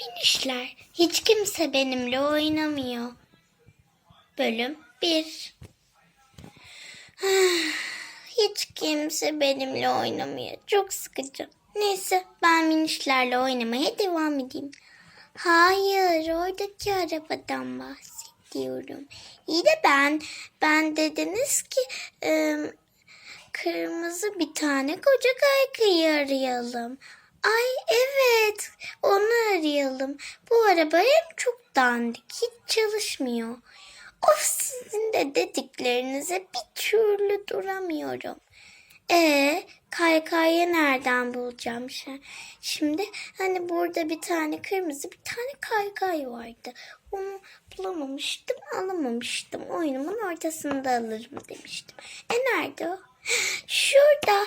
Minişler, hiç kimse benimle oynamıyor. Bölüm 1 Hiç kimse benimle oynamıyor. Çok sıkıcı. Neyse ben minişlerle oynamaya devam edeyim. Hayır oradaki arabadan bahsediyorum. İyi de ben, ben dediniz ki ım, kırmızı bir tane koca kaykayı arayalım. Ay evet onu arayalım. Bu araba hem çok dandik hiç çalışmıyor. Of sizin de dediklerinize bir türlü duramıyorum. E kaykayı nereden bulacağım şi- şimdi? Hani burada bir tane kırmızı bir tane kaykay vardı. Onu bulamamıştım, alamamıştım. Oyunumun ortasında alırım demiştim. E nerede o? Şurada.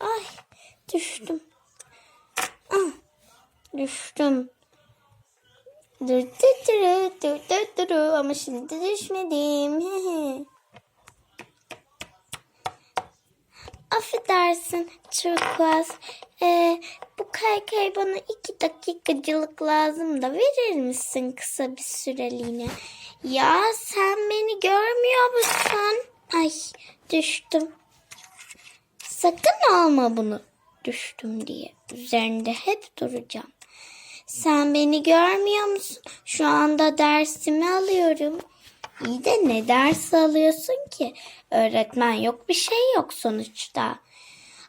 Ay düştüm. Ah, düştüm. Ama şimdi düşmedim. Affedersin Turkuaz. Ee, bu kaykay bana iki dakikacılık lazım da verir misin kısa bir süreliğine? Ya sen beni görmüyor musun? Ay düştüm. Sakın alma bunu düştüm diye. Üzerinde hep duracağım. Sen beni görmüyor musun? Şu anda dersimi alıyorum. İyi de ne ders alıyorsun ki? Öğretmen yok bir şey yok sonuçta.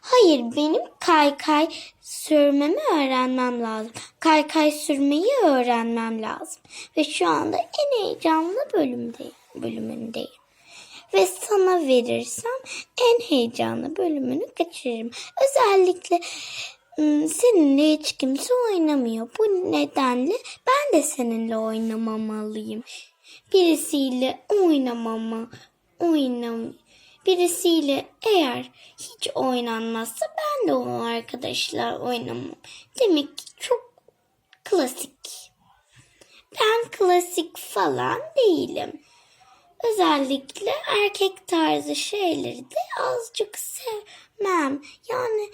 Hayır benim kaykay sürmemi öğrenmem lazım. Kaykay sürmeyi öğrenmem lazım. Ve şu anda en heyecanlı bölümdeyim, bölümündeyim. Ve sana verirsem en heyecanlı bölümünü kaçırırım. Özellikle seninle hiç kimse oynamıyor. Bu nedenle ben de seninle oynamamalıyım. Birisiyle oynamama, oynam. Birisiyle eğer hiç oynanmazsa ben de o arkadaşlar oynamam. Demek ki çok klasik. Ben klasik falan değilim. Özellikle erkek tarzı şeyleri de azıcık sevmem. Yani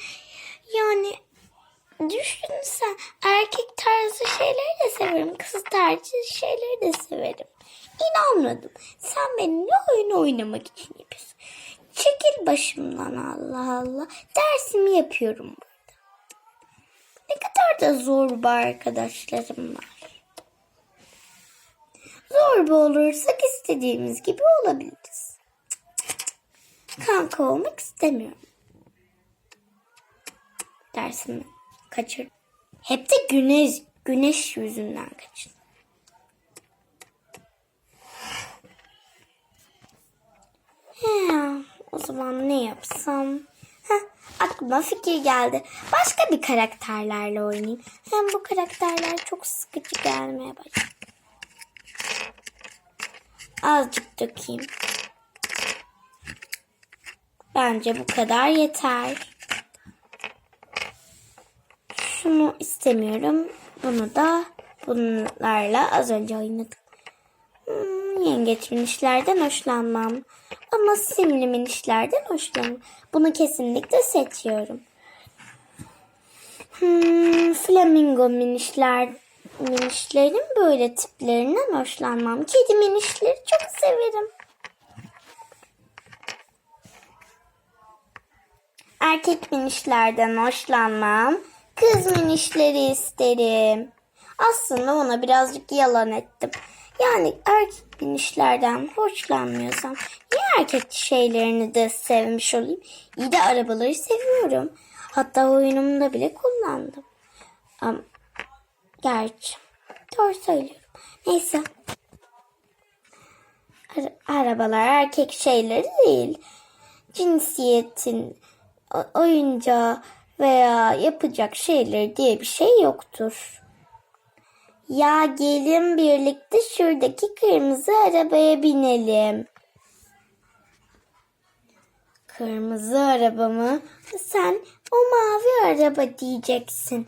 yani düşün sen erkek tarzı şeyleri de severim. Kız tarzı şeyleri de severim. İnanmadım. Sen benimle oyun oynamak için yapıyorsun. Çekil başımdan Allah Allah. Dersimi yapıyorum burada. Ne kadar da zorba arkadaşlarım var. Zorba olursak istediğimiz gibi olabiliriz. Kanka olmak istemiyorum. Dersimi kaçır. Hep de güneş güneş yüzünden kaçır. He, o zaman ne yapsam? Heh, aklıma fikir geldi. Başka bir karakterlerle oynayayım. Hem bu karakterler çok sıkıcı gelmeye başladı. Azıcık dökeyim. Bence bu kadar yeter. Şunu istemiyorum. Bunu da bunlarla az önce oynadık. Hmm, yengeç minişlerden hoşlanmam. Ama simli minişlerden hoşlanmam. Bunu kesinlikle seçiyorum. Hmm, flamingo minişler minişlerin böyle tiplerinden hoşlanmam. Kedi minişleri çok severim. Erkek minişlerden hoşlanmam. Kız minişleri isterim. Aslında ona birazcık yalan ettim. Yani erkek minişlerden hoşlanmıyorsam niye erkek şeylerini de sevmiş olayım? İyi de arabaları seviyorum. Hatta oyunumda bile kullandım. Ama gerçi doğru söylüyorum. Neyse. Ara- arabalar erkek şeyleri değil. Cinsiyetin oyuncağı veya yapacak şeyleri diye bir şey yoktur. Ya gelin birlikte şuradaki kırmızı arabaya binelim. Kırmızı araba mı? Sen o mavi araba diyeceksin.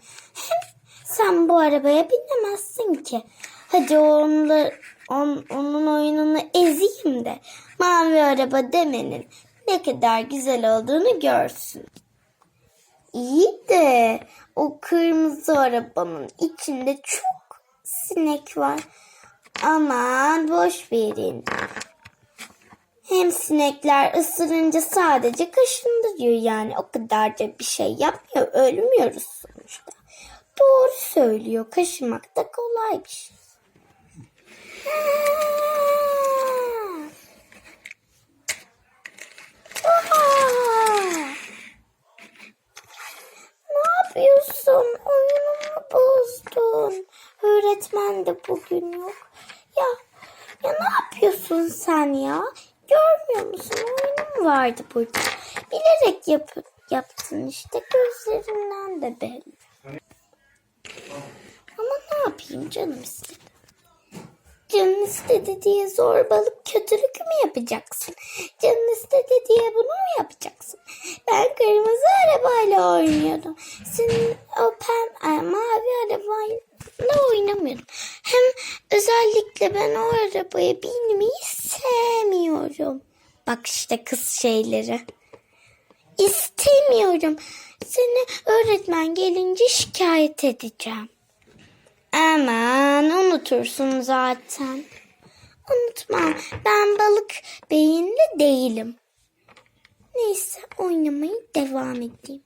Sen bu arabaya binemezsin ki. Hadi onunla, on, onun oyununu ezeyim de mavi araba demenin ne kadar güzel olduğunu görsün. İyi de o kırmızı arabanın içinde çok sinek var. Aman boş verin. Hem sinekler ısırınca sadece kaşındırıyor yani o kadar da bir şey yapmıyor. Ölmüyoruz sonuçta. Doğru söylüyor. Kaşımak da kolay bir şey. Aa! Ne yapıyorsun? Oyunumu bozdun. Öğretmen de bugün yok. Ya, ya ne yapıyorsun sen ya? Görmüyor musun? Oyunum vardı burada. Bilerek yap yaptın işte. Gözlerinden de belli. Ama ne yapayım canım istedi. Canın istedi diye zorbalık kötülük mü yapacaksın? Canın istedi diye bunu mu yapacaksın? Ben kırmızı arabayla oynuyordum. Senin o pem mavi arabayla oynamıyordum. Hem özellikle ben o arabaya binmeyi sevmiyorum. Bak işte kız şeyleri. İstemiyorum. Seni öğretmen gelince şikayet edeceğim. Aman unutursun zaten. Unutmam. Ben balık beyinli değilim. Neyse oynamaya devam edeyim.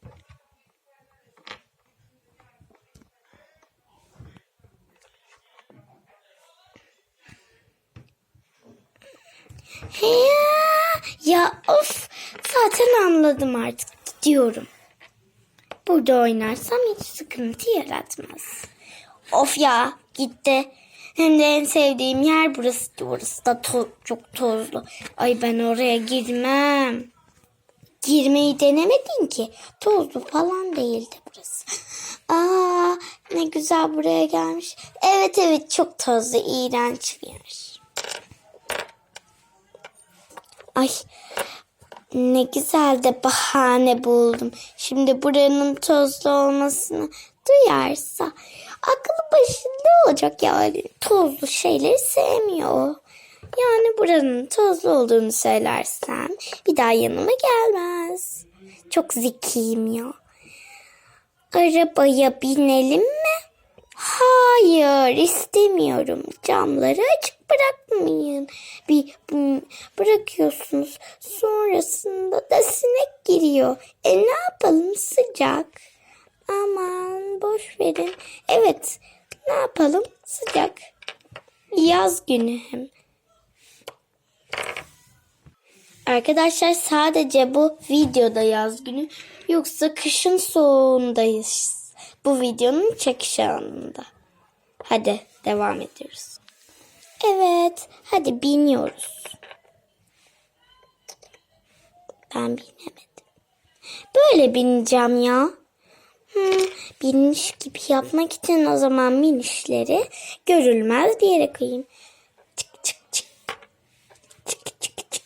He, ya of zaten anladım artık gidiyorum. Burada oynarsam hiç sıkıntı yaratmaz. Of ya gitti. Hem de en sevdiğim yer burası. Burası da to- çok tozlu. Ay ben oraya girmem. Girmeyi denemedin ki. Tozlu falan değildi burası. Aa ne güzel buraya gelmiş. Evet evet çok tozlu iğrenç bir yer. Ay ne güzel de bahane buldum. Şimdi buranın tozlu olmasını duyarsa aklı başında olacak yani. Tozlu şeyleri sevmiyor. Yani buranın tozlu olduğunu söylersem bir daha yanıma gelmez. Çok zekiyim ya. Arabaya binelim? Hayır istemiyorum. Camları açık bırakmayın. Bir bırakıyorsunuz. Sonrasında da sinek giriyor. E ne yapalım sıcak. Aman boş verin. Evet ne yapalım sıcak. Yaz günü hem. Arkadaşlar sadece bu videoda yaz günü yoksa kışın soğuğundayız. Bu videonun çekiş anında. Hadi devam ediyoruz. Evet hadi biniyoruz. Ben binemedim. Böyle bineceğim ya. Hmm, biniş gibi yapmak için o zaman minişleri görülmez bir yere koyayım. Çık çık çık. Çık çık çık.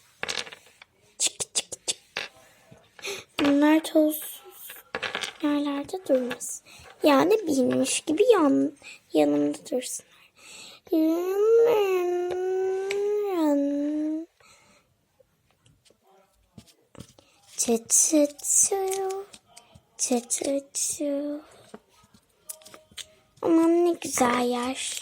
Çık çık çık. Bunlar tozsuz yerlerde durmaz. Yani binmiş gibi yan, yanımda dursunlar. Çıt çıt. Çıt çıt çıt. Aman ne güzel yer.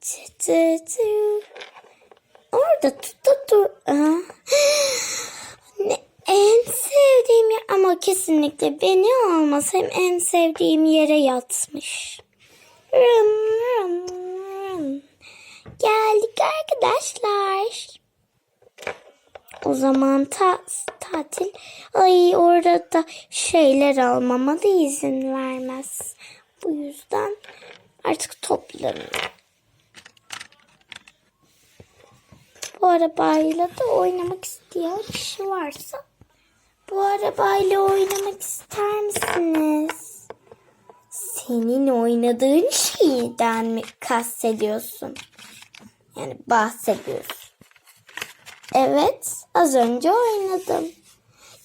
Çıt çıt çıt. Orada tut tut tut. Aa. Ne, en sevdiğim yer ama kesinlikle beni olmaz. Hem en sevdiğim yere yatmış. Geldik arkadaşlar. O zaman ta tatil. Ay orada şeyler almama da izin vermez. Bu yüzden artık toplanıyorum. Bu arabayla da oynamak isteyen kişi varsa bu arabayla oynamak ister misiniz? Senin oynadığın şeyden mi kastediyorsun? Yani bahsediyorsun. Evet, az önce oynadım.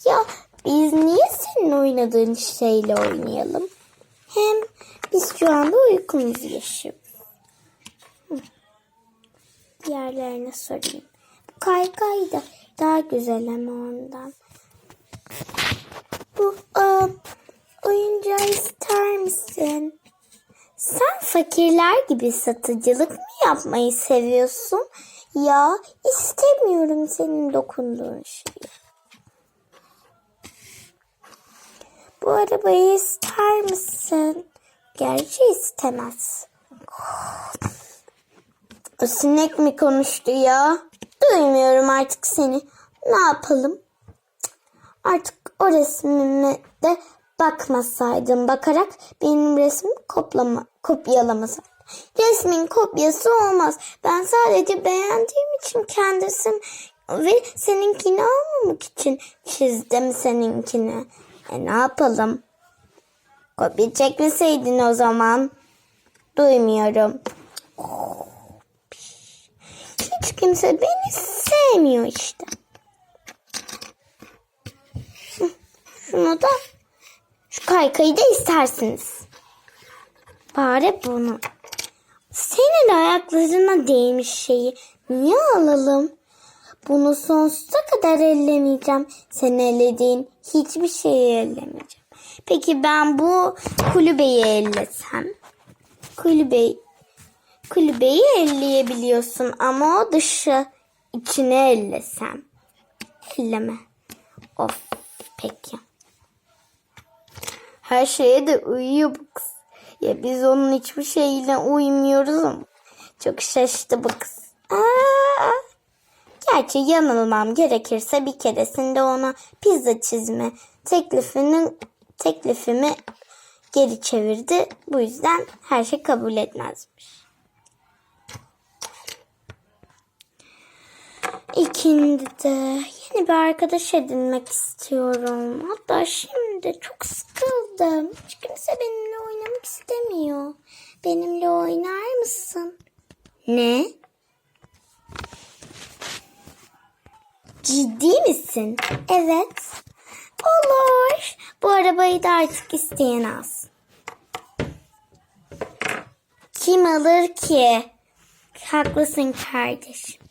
Ya biz niye senin oynadığın şeyle oynayalım? Hem biz şu anda uykumuzu yaşıyoruz. Diğerlerine sorayım. Bu kaykay da daha güzel ama ondan. Bu aa, oyuncağı ister misin? Sen fakirler gibi satıcılık mı yapmayı seviyorsun? Ya istemiyorum senin dokunduğun şeyi. Bu arabayı ister misin? Gerçi istemez. O sinek mi konuştu ya? Duymuyorum artık seni. Ne yapalım? Artık o resmime de bakmasaydın bakarak benim resmimi koplama, kopyalamasaydın. Resmin kopyası olmaz. Ben sadece beğendiğim için kendisim ve seninkini almamak için çizdim seninkini. E ne yapalım? Kopya çekmeseydin o zaman. Duymuyorum. Hiç kimse beni sevmiyor işte. Şunu da şu kaykayı da istersiniz. Bari bunu. Senin ayaklarına değmiş şeyi niye alalım? Bunu sonsuza kadar ellemeyeceğim. Sen ellediğin hiçbir şeyi ellemeyeceğim. Peki ben bu kulübeyi ellesem? Kulübeyi, kulübeyi elleyebiliyorsun ama o dışı içine ellesem. Elleme. Of peki. Her şeye de uyuyor bu kız. Ya biz onun hiçbir şeyine uymuyoruz ama. Çok şaştı bu kız. Aa, gerçi yanılmam gerekirse bir keresinde ona pizza çizme teklifinin teklifimi geri çevirdi. Bu yüzden her şey kabul etmezmiş. İkindi de yeni bir arkadaş edinmek istiyorum. Hatta şimdi çok sıkıldım. Hiç kimse benimle oynamak istemiyor. Benimle oynar mısın? Ne? Ciddi misin? Evet. Olur. Bu arabayı da artık isteyen alsın. Kim alır ki? Haklısın kardeşim.